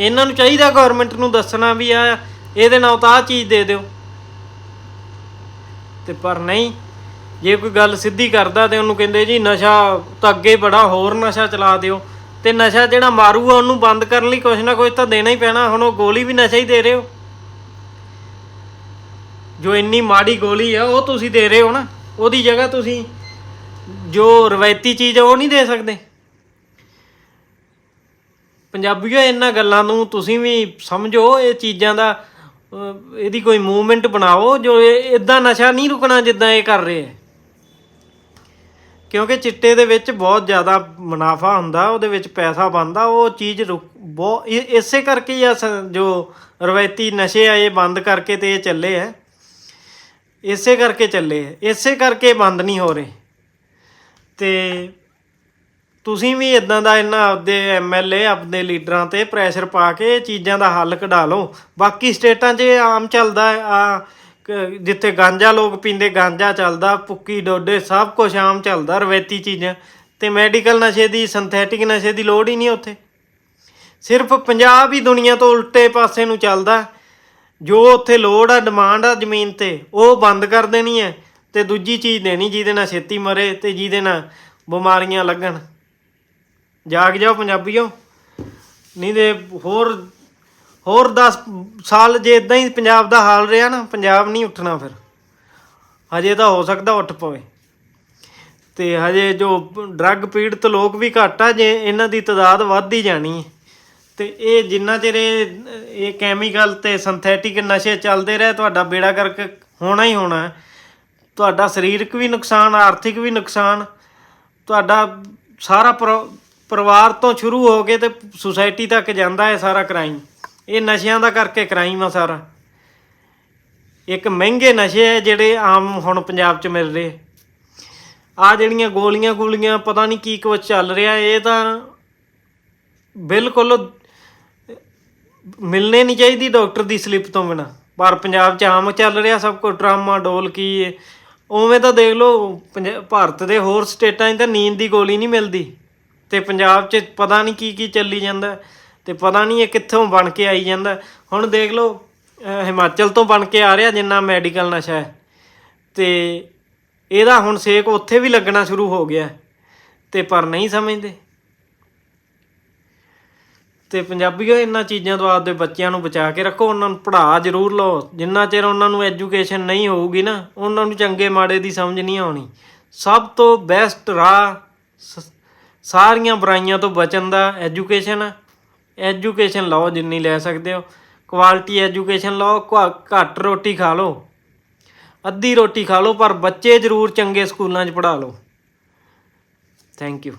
ਇਹਨਾਂ ਨੂੰ ਚਾਹੀਦਾ ਗਵਰਨਮੈਂਟ ਨੂੰ ਦੱਸਣਾ ਵੀ ਆ, ਇਹਦੇ ਨਾਲ ਤਾਂ ਆ ਚੀਜ਼ ਦੇ ਦਿਓ। ਤੇ ਪਰ ਨਹੀਂ ਜੇ ਕੋਈ ਗੱਲ ਸਿੱਧੀ ਕਰਦਾ ਤੇ ਉਹਨੂੰ ਕਹਿੰਦੇ ਜੀ ਨਸ਼ਾ ਤਾਂ ਅੱਗੇ ਬੜਾ, ਹੋਰ ਨਸ਼ਾ ਚਲਾ ਦਿਓ। ਤੇ ਨਸ਼ਾ ਜਿਹੜਾ ਮਾਰੂਗਾ ਉਹਨੂੰ ਬੰਦ ਕਰਨ ਲਈ ਕੁਛ ਨਾ ਕੁਛ ਤਾਂ ਦੇਣਾ ਹੀ ਪੈਣਾ, ਹੁਣ ਉਹ ਗੋਲੀ ਵੀ ਨਸ਼ਾ ਹੀ ਦੇ ਰਹੇ ਹੋ। ਜੋ ਇੰਨੀ ਮਾੜੀ ਗੋਲੀ ਆ, ਉਹ ਤੁਸੀਂ ਦੇ ਰਹੇ ਹੋ ਨਾ, ਉਹਦੀ ਜਗ੍ਹਾ ਤੁਸੀਂ ਜੋ ਰਵਾਇਤੀ ਚੀਜ਼ ਆ, ਉਹ ਨਹੀਂ ਦੇ ਸਕਦੇ। ਪੰਜਾਬੀਓ, ਇਹਨਾਂ ਗੱਲਾਂ ਨੂੰ ਤੁਸੀਂ ਵੀ ਸਮਝੋ, ਇਹ ਚੀਜ਼ਾਂ ਦਾ ਇਹਦੀ ਕੋਈ ਮੂਵਮੈਂਟ ਬਣਾਓ, ਜੋ ਇਦਾਂ ਨਸ਼ਾ ਨਹੀਂ ਰੁਕਣਾ ਜਿੱਦਾਂ ਇਹ ਕਰ ਰਹੇ ਹੈ ਕਿਉਂਕਿ ਚਿੱਟੇ ਦੇ ਵਿੱਚ ਬਹੁਤ ਜ਼ਿਆਦਾ ਮੁਨਾਫਾ ਹੁੰਦਾ, ਉਹਦੇ ਵਿੱਚ ਪੈਸਾ ਬਣਦਾ, ਉਹ ਚੀਜ਼ ਰੁਕ, ਬਹੁਤ ਇਸੇ ਕਰਕੇ ਹੀ ਆ ਜੋ ਰਵਾਇਤੀ ਨਸ਼ੇ ਆ, ਇਹ ਬੰਦ ਕਰਕੇ ਤੇ ਇਹ ਚੱਲੇ ਆ। ਇਸੇ ਕਰਕੇ ਚੱਲੇ ਆ। ਇਸੇ ਕਰਕੇ ਬੰਦ ਨਹੀਂ ਹੋ ਰਹੇ। ਤੇ ਤੁਸੀਂ ਵੀ ਇਦਾਂ ਦਾ ਇਹਨਾਂ ਆਪਦੇ ਐਮਐਲਏ ਆਪਦੇ ਲੀਡਰਾਂ ਤੇ ਪ੍ਰੈਸ਼ਰ ਪਾ ਕੇ ਇਹ ਚੀਜ਼ਾਂ ਦਾ ਹੱਲ ਕਢਾ ਲਓ। ਬਾਕੀ ਸਟੇਟਾਂ 'ਚ ਆਮ ਚੱਲਦਾ ਆ ਜਿੱਥੇ ਗਾਂਜਾ ਲੋਕ ਪੀਂਦੇ, ਗਾਂਜਾ ਚੱਲਦਾ ਪੁੱਕੀ ਡੋਡੇ, ਸਭ ਕੁਝ ਆਮ ਚੱਲਦਾ, ਰਵਾਇਤੀ ਚੀਜ਼ਾਂ। ਤੇ ਮੈਡੀਕਲ ਨਸ਼ੇ ਦੀ ਸਿੰਥੈਟਿਕ ਨਸ਼ੇ ਦੀ ਲੋੜ ਹੀ ਨਹੀਂ ਉੱਥੇ। ਸਿਰਫ ਪੰਜਾਬ ਹੀ ਦੁਨੀਆ ਤੋਂ ਉਲਟੇ ਪਾਸੇ ਨੂੰ ਚੱਲਦਾ। ਜੋ ਉੱਥੇ ਲੋੜ ਆ ਡਿਮਾਂਡ ਆ ਜ਼ਮੀਨ ਤੇ, ਉਹ ਬੰਦ ਕਰ ਦੇਣੀ ਹੈ ਤੇ ਦੂਜੀ ਚੀਜ਼ ਦੇਣੀ, ਜਿਹਦੇ ਨਾਲ ਛੇਤੀ ਮਰੇ ਤੇ ਜਿਹਦੇ ਨਾਲ ਬਿਮਾਰੀਆਂ ਲੱਗਣ। ਜਾਗ ਜਾਓ ਪੰਜਾਬੀਓ। ਨਹੀਂ ਤੇ ਹੋਰ ਹੋਰ 10 ਸਾਲ ਜੇ ਇਦਾਂ ਹੀ ਪੰਜਾਬ ਦਾ ਹਾਲ ਰਿਹਾ ਨਾ, ਪੰਜਾਬ ਨਹੀਂ ਉੱਠਣਾ ਫਿਰ। ਹਜੇ ਤਾਂ ਹੋ ਸਕਦਾ ਉੱਠ ਪਵੇ। ਤੇ ਹਜੇ ਜੋ ਡਰੱਗ ਪੀੜਤ ਲੋਕ ਵੀ ਘੱਟ ਆ, ਜੇ ਇਹਨਾਂ ਦੀ ਤਾਦਾਦ ਵੱਧਦੀ ਜਾਣੀ ਹੈ। ਤੇ ਇਹ ਜਿੰਨਾ ਚਿਰ ਇਹ ਕੈਮੀਕਲ ਤੇ ਸਿੰਥੈਟਿਕ ਨਸ਼ੇ ਚੱਲਦੇ ਰਹੇ, ਤੁਹਾਡਾ ਬੇੜਾ ਕਰਕੇ ਹੋਣਾ ਹੀ ਹੋਣਾ। ਤੁਹਾਡਾ ਸਰੀਰਕ ਵੀ ਨੁਕਸਾਨ, ਆਰਥਿਕ ਵੀ ਨੁਕਸਾਨ, ਤੁਹਾਡਾ ਸਾਰਾ ਪਰਿਵਾਰ ਤੋਂ ਸ਼ੁਰੂ ਹੋ ਕੇ ਤੇ ਸੁਸਾਇਟੀ ਤੱਕ ਜਾਂਦਾ ਹੈ ਸਾਰਾ ਕ੍ਰਾਈਮ ਇਹ ਨਸ਼ਿਆਂ ਦਾ ਕਰਕੇ ਕ੍ਰਾਈਮ ਆ ਸਾਰਾ। ਇੱਕ ਮਹਿੰਗੇ ਨਸ਼ੇ ਹੈ ਜਿਹੜੇ ਆਮ ਹੁਣ ਪੰਜਾਬ 'ਚ ਮਿਲ ਰਹੇ। ਆ ਜਿਹੜੀਆਂ ਗੋਲੀਆਂ ਗੋਲੀਆਂ ਪਤਾ ਨਹੀਂ ਕੀ ਕੁਝ ਚੱਲ ਰਿਹਾ, ਇਹ ਤਾਂ ਬਿਲਕੁਲ ਮਿਲਣੇ ਨਹੀਂ ਚਾਹੀਦੀ ਡਾਕਟਰ ਦੀ ਸਲਿੱਪ ਤੋਂ ਬਿਨਾ। ਪਰ ਪੰਜਾਬ 'ਚ ਆਮ ਚੱਲ ਰਿਹਾ ਸਭ ਕੁਝ ਡਰਾਮਾ, ਡੋਲ ਕੀ ਹੈ ਉਵੇਂ ਤਾਂ ਦੇਖ ਲਓ, ਪੰਜਾ- ਭਾਰਤ ਦੇ ਹੋਰ ਸਟੇਟਾਂ 'ਚ ਤਾਂ ਨੀਂਦ ਦੀ ਗੋਲੀ ਨਹੀਂ ਮਿਲਦੀ। ਤੇ ਪੰਜਾਬ 'ਚ ਪਤਾ ਨਹੀਂ ਕੀ ਕੀ ਚੱਲੀ ਜਾਂਦਾ। ਤੇ ਪਤਾ ਨਹੀਂ ਇਹ ਕਿੱਥੋਂ ਬਣ ਕੇ ਆਈ ਜਾਂਦਾ। ਹੁਣ ਦੇਖ ਲਓ ਹਿਮਾਚਲ ਤੋਂ ਬਣ ਕੇ ਆ ਰਿਹਾ ਜਿੰਨਾ ਮੈਡੀਕਲ ਨਸ਼ਾ ਹੈ। ਤੇ ਇਹਦਾ ਹੁਣ ਸੇਕ ਉੱਥੇ ਵੀ ਲੱਗਣਾ ਸ਼ੁਰੂ ਹੋ ਗਿਆ ਹੈ। ਤੇ ਪਰ ਨਹੀਂ ਸਮਝਦੇ। ਤੇ ਪੰਜਾਬੀਓ, ਇਹਨਾਂ ਚੀਜ਼ਾਂ ਤੋਂ ਆਪਦੇ ਬੱਚਿਆਂ ਨੂੰ ਬਚਾ ਕੇ ਰੱਖੋ, ਉਹਨਾਂ ਨੂੰ ਪੜ੍ਹਾ ਜ਼ਰੂਰ ਲਓ। ਜਿੰਨਾ ਚਿਰ ਉਹਨਾਂ ਨੂੰ ਐਜੂਕੇਸ਼ਨ ਨਹੀਂ ਹੋਊਗੀ ਨਾ, ਉਹਨਾਂ ਨੂੰ ਚੰਗੇ ਮਾੜੇ ਦੀ ਸਮਝ ਨਹੀਂ ਆਉਣੀ। ਸਭ ਤੋਂ ਬੈਸਟ ਰਾਹ, ਸ- ਸਾਰੀਆਂ ਬੁਰਾਈਆਂ ਤੋਂ ਬਚਣ ਦਾ ਐਜੂਕੇਸ਼ਨ ਹੈ ਐਜੂਕੇਸ਼ਨ ਲਓ ਜਿੰਨੀ ਲੈ ਸਕਦੇ ਹੋ। ਕੁਆਲਿਟੀ ਐਜੂਕੇਸ਼ਨ ਲਓ, ਘ- ਘੱਟ ਰੋਟੀ ਖਾ ਲਓ। ਅੱਧੀ ਰੋਟੀ ਖਾ ਲਓ, ਪਰ ਬੱਚੇ ਜ਼ਰੂਰ ਚੰਗੇ ਸਕੂਲਾਂ 'ਚ ਪੜ੍ਹਾ ਲਓ। Thank you